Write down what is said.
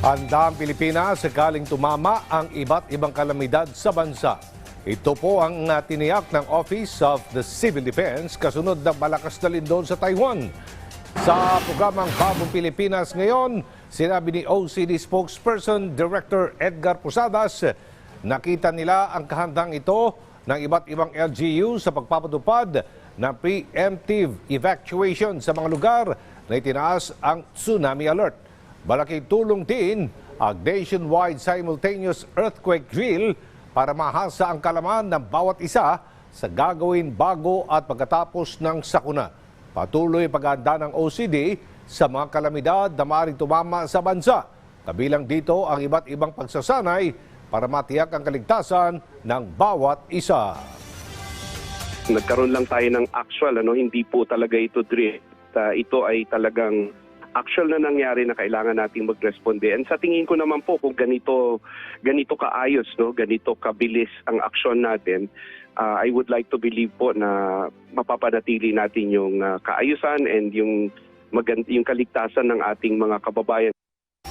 Handa ang Pilipinas sakaling tumama ang iba't ibang kalamidad sa bansa. Ito po ang tiniyak ng Office of the Civil Defense kasunod ng malakas na lindol sa Taiwan. Sa programang Bagong Pilipinas ngayon, sinabi ni OCD spokesperson Director Edgar Posadas, nakita nila ang kahandang ito ng iba't ibang LGU sa pagpapatupad ng preemptive evacuation sa mga lugar na itinaas ang tsunami alert. Malaking tulong din ang nationwide simultaneous earthquake drill para mahasa ang kalaman ng bawat isa sa gagawin bago at pagkatapos ng sakuna. Patuloy paghahanda ng OCD sa mga kalamidad na maaaring tumama sa bansa. Kabilang dito ang iba't ibang pagsasanay para matiyak ang kaligtasan ng bawat isa. nagkaroon lang tayo ng actual ano hindi po talaga ito drill Ta- ito ay talagang actual na nangyari na kailangan nating magresponde. And sa tingin ko naman po kung ganito ganito kaayos no? Ganito kabilis ang aksyon natin ah, I would like to believe po na mapapanatili natin yung ah, kaayusan and yung magand- yung kaligtasan ng ating mga kababayan